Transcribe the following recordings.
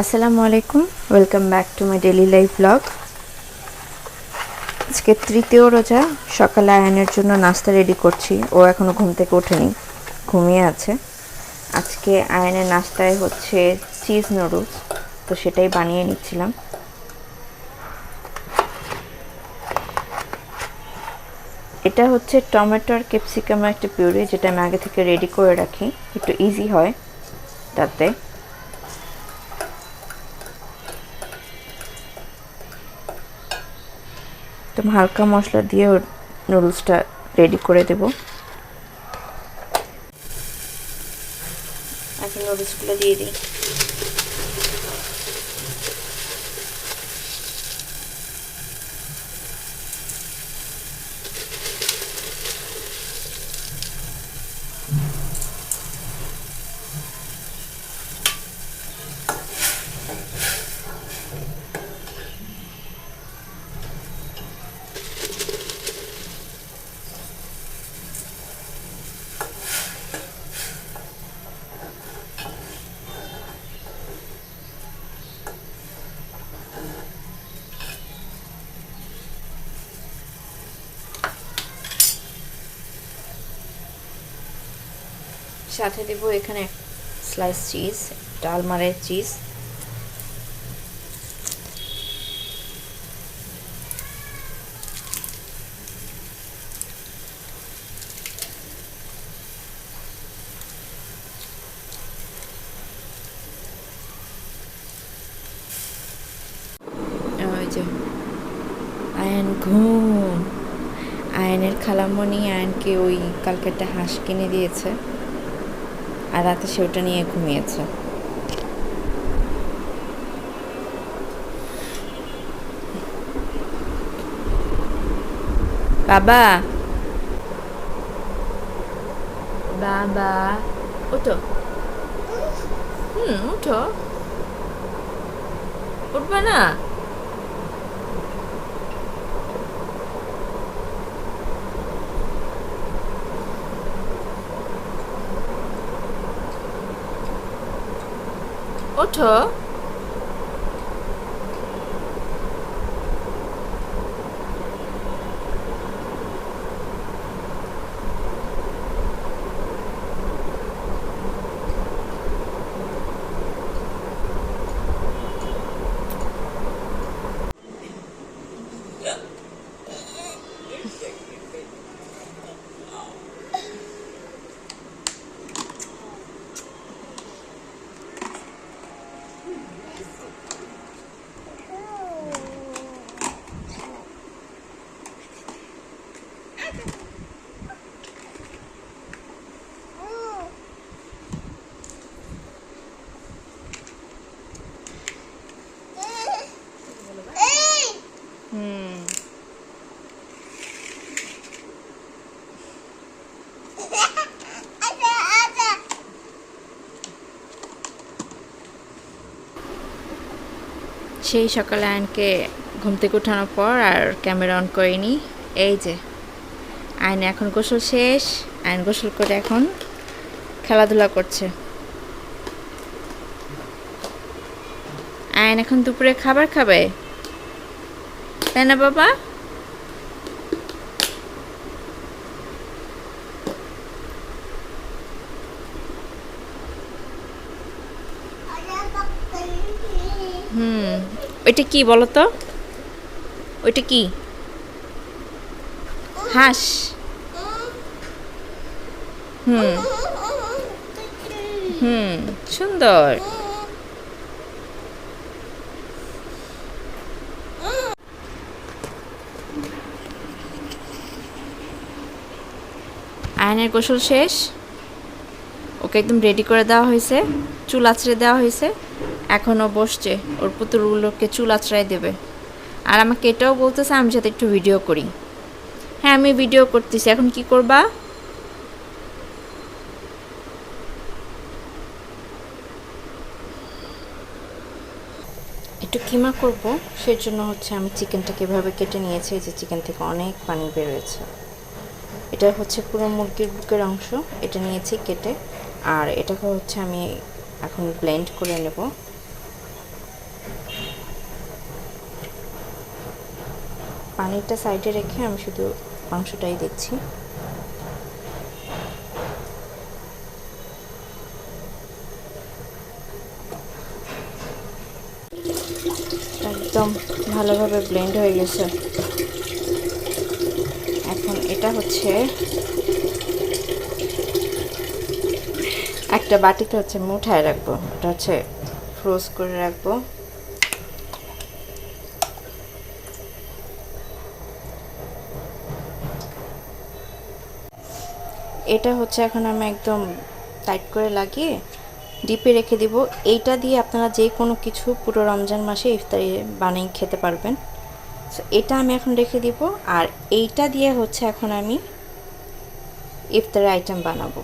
আসসালামু আলাইকুম welcome back to my daily life blog আজকে তৃতীয় রোজা, সকালে আয়নের জন্য নাস্তা রেডি করছি, ও এখনও ঘুম থেকে ওঠেনি, ঘুমিয়ে আছে। আজকে আয়নের নাস্তায় হচ্ছে চিজ নুডলস তো সেটাই বানিয়ে নিচ্ছিলাম। এটা হচ্ছে টমেটো আর ক্যাপসিকামের একটা পিউরি, যেটা আমি আগে থেকে রেডি করে রাখি, একটু ইজি হয় তাতে। একদম হালকা মশলা দিয়ে নুডলসটা রেডি করে দেব। এখন নুডলসগুলো দিয়ে দিই। সাথে দেবো এখানে স্লাইস চিজ ডালমারের চিজ আয়ন ঘুম। আয়নের খালামণি আয়নকে ওই কালকে একটা হাঁস কিনে দিয়েছে। আর রাতে সে ওটা নিয়ে ঘুমিয়েছে। বাবা! বাবা ওঠো। হুম উঠো উঠবে না? ওঠো সেই সকালে আয়নকে ঘুম থেকে উঠানোর পর আর ক্যামেরা অন করিনি। এই যে, আয়ন এখন গোসল শেষ। আয়ন গোসল করে এখন খেলাধুলা করছে। আয়ন এখন দুপুরে খাবার খাবে? তাই না বাবা? হুম ওইটা কি বলো তো? ওইটা কি? হাঁস। হুম। হুম, সুন্দর। আয়নের গোসল শেষ। ওকে একদম রেডি করে দেওয়া হয়েছে। চুল আছড়ে দেওয়া হয়েছে। এখনও বসছে। ওর পুতুলগুলোকে চুল আছড়াই দেবে। আর আমাকে এটাও বলতেছে, আমি যাতে একটু ভিডিও করি। হ্যাঁ আমি ভিডিও করতেছি। এখন কি করবা? একটু কিমা করব সেই জন্য হচ্ছে আমি চিকেনটাকে এভাবে কেটে নিয়েছি যে চিকেন থেকে অনেক পানি বেরোয়েছে। এটা হচ্ছে পুরো মুরগির বুকের অংশ, এটা নিয়েছি কেটে। আর এটাকে হচ্ছে আমি এখন ব্লেন্ড করে নেব। পানিটা সাইডে রেখে আমি শুধু মাংসটাই দেখছি একদম ভালোভাবে ব্লেন্ড হয়ে গেছে। এখন এটা হচ্ছে একটা বাটিতে হচ্ছে আমি উঠায় রাখব। এটা হচ্ছে ফ্রোজ করে রাখব। এটা হচ্ছে এখন আমি একদম টাইট করে লাগিয়ে ডিপে রেখে দিব। এইটা দিয়ে আপনারা যে কোনো কিছু পুরো রমজান মাসে ইফতারি বানিয়ে খেতে পারবেন। সো এটা আমি এখন রেখে দিব আর এইটা দিয়ে হচ্ছে এখন আমি ইফতারের আইটেম বানাবো।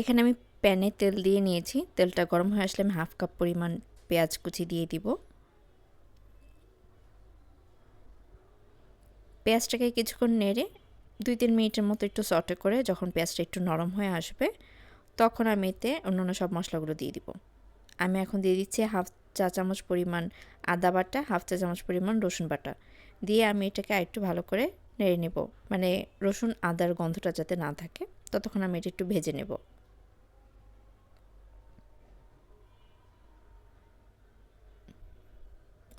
এখানে আমি প্যানে তেল দিয়ে নিয়েছি। তেলটা গরম হয়ে আসলে আমি হাফ কাপ পরিমাণ পেঁয়াজ কুচি দিয়ে দিব। পেঁয়াজটাকে কিছুক্ষণ নেড়ে দুই তিন মিনিটের মতো একটু সটে করে যখন পেঁয়াজটা একটু নরম হয়ে আসবে, তখন আমি এতে অন্যান্য সব মশলাগুলো দিয়ে দিব। আমি এখন দিয়ে দিচ্ছি হাফ চা চামচ পরিমাণ আদা বাটা, হাফ চা চামচ পরিমাণ রসুন বাটা। দিয়ে আমি এটাকে আরেকটু ভালো করে নেড়ে নেব। মানে রসুন আদার গন্ধটা যাতে না থাকে, ততক্ষণ আমি এটা একটু ভেজে নেব।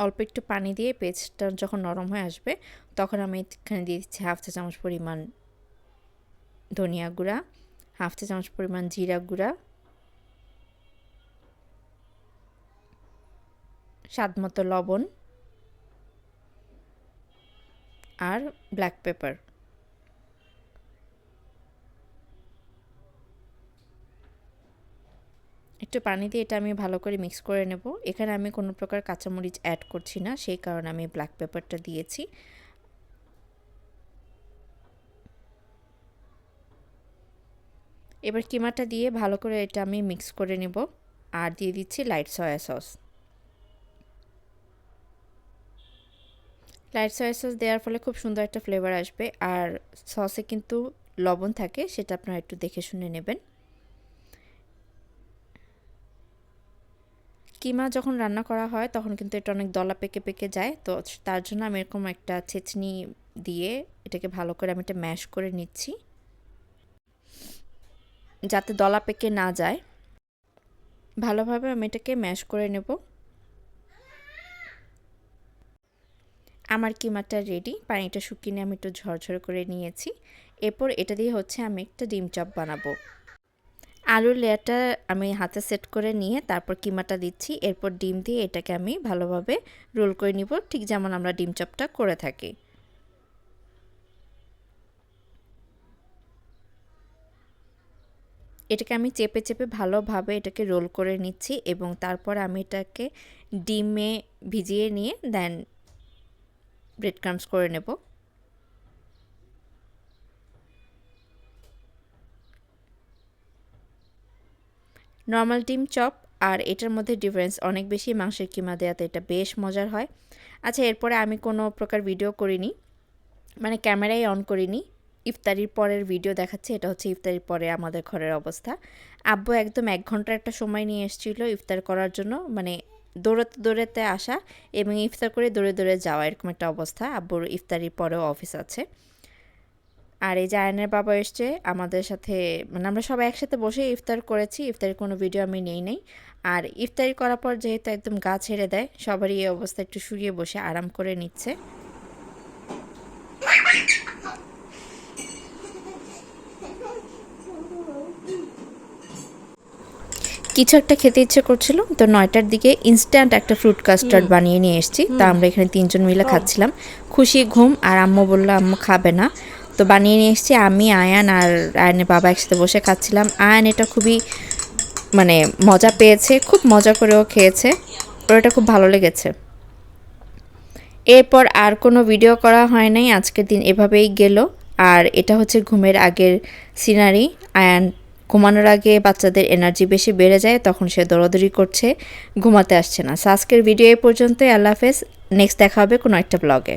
অল্প একটু পানি দিয়ে পেস্টটা যখন নরম হয়ে আসবে, তখন আমি এখানে দিয়ে দিচ্ছি হাফ চা চামচ পরিমাণ ধনিয়া গুঁড়া, হাফ চা চামচ পরিমাণ জিরা গুঁড়া, স্বাদ মতো লবণ আর ব্ল্যাক পেপার একটু পানি দিয়ে এটা আমি ভালো করে মিক্স করে নেব। এখানে আমি কোনো প্রকার কাঁচামরিচ অ্যাড করছি না, সেই কারণে আমি ব্ল্যাক পেপারটা দিয়েছি। এবার কিমাটা দিয়ে ভালো করে এটা আমি মিক্স করে নেব আর দিয়ে দিচ্ছি light soya sauce light soya sauce দেওয়ার ফলে খুব সুন্দর একটা ফ্লেভার আসবে আর সসে কিন্তু লবণ থাকে, সেটা আপনারা একটু দেখে শুনে নেবেন। কিমা যখন রান্না করা হয়, তখন কিন্তু এটা অনেক দলা পেকে পেকে যায়। তো তার জন্য আমি এরকম একটা ছেচনি দিয়ে এটাকে ভালো করে আমি এটা ম্যাশ করে নিচ্ছি। যাতে দলা পেকে না যায়। ভালোভাবে আমি এটাকে ম্যাশ করে নেব। আমার কিমাটা রেডি। পানিটা শুকিয়ে আমি একটু ঝরঝর করে নিয়েছি। এরপর এটা দিয়ে হচ্ছে আমি একটা ডিম চপ বানাবো। আলুর লেয়ারটা আমি হাতে সেট করে নিয়ে তারপর কিমাটা দিচ্ছি। এরপর ডিম দিয়ে এটাকে আমি ভালোভাবে রোল করে নিব। ঠিক যেমন আমরা ডিম চপটা করে থাকি। এটাকে আমি চেপে চেপে ভালোভাবে এটাকে রোল করে নিচ্ছি এবং তারপর আমি এটাকে ডিমে ভিজিয়ে নিয়ে দেন ব্রেড ক্রামস করে নেব। নর্মাল ডিম চপ আর এটার মধ্যে ডিফারেন্স অনেক বেশি, মাংসের কিমা দেওয়াতে এটা বেশ মজার হয়। আচ্ছা এরপরে আমি কোনো প্রকার ভিডিও করিনি মানে ক্যামেরাই অন করিনি। ইফতারির পরের ভিডিও দেখাচ্ছে, এটা হচ্ছে ইফতারির পরে আমাদের ঘরের অবস্থা। আব্বু একদম এক ঘণ্টার একটা সময় নিয়ে এসেছিল ইফতার করার জন্য মানে দৌড়াতে দৌড়াতে আসা এবং ইফতার করে দৌড়ে দৌড়ে যাওয়া, এরকম একটা অবস্থা। আব্বুর ইফতারির পরেও অফিস আছে। আর এই যে আয়নের বাবা এসছে আমাদের সাথে মানে আমরা সবাই একসাথে বসে ইফতার করেছি ইফতারির কোনো ভিডিও আমি নেই নেই। আর ইফতারি করার পর যেহেতু একদম গা ছেড়ে দেয় সবারই এই অবস্থা একটু শুয়ে বসে আরাম করে নিচ্ছে। কিছু একটা খেতে ইচ্ছে করছিল তো নয়টার দিকে ইনস্ট্যান্ট একটা ফ্রুট কাস্টার্ড বানিয়ে নিয়ে এসেছি। তা আমরা এখানে তিনজন মিলে খাচ্ছিলাম। খুশি ঘুম আর আম্মু বলল আম্মু খাবে না। তো বানিয়ে নিয়ে এসেছি। আমি, আয়ান আর আয়নের বাবা একসাথে বসে খাচ্ছিলাম। আয়ান এটা খুবই মানে মজা পেয়েছে, খুব মজা করেও খেয়েছে। ওর এটা খুব ভালো লেগেছে। এরপর আর কোনো ভিডিও করা হয় নাই। আজকের দিন এভাবেই গেল। আর এটা হচ্ছে ঘুমের আগের সিনারি আয়ান ঘুমানোর আগে বাচ্চাদের এনার্জি বেশি বেড়ে যায়, তখন সে দৌড়াদৌড়ি করছে, ঘুমাতে আসছে না। আজকের ভিডিও এই পর্যন্তই। আল্লাহ হাফেজ। নেক্সট দেখা হবে কোনো একটা ব্লগে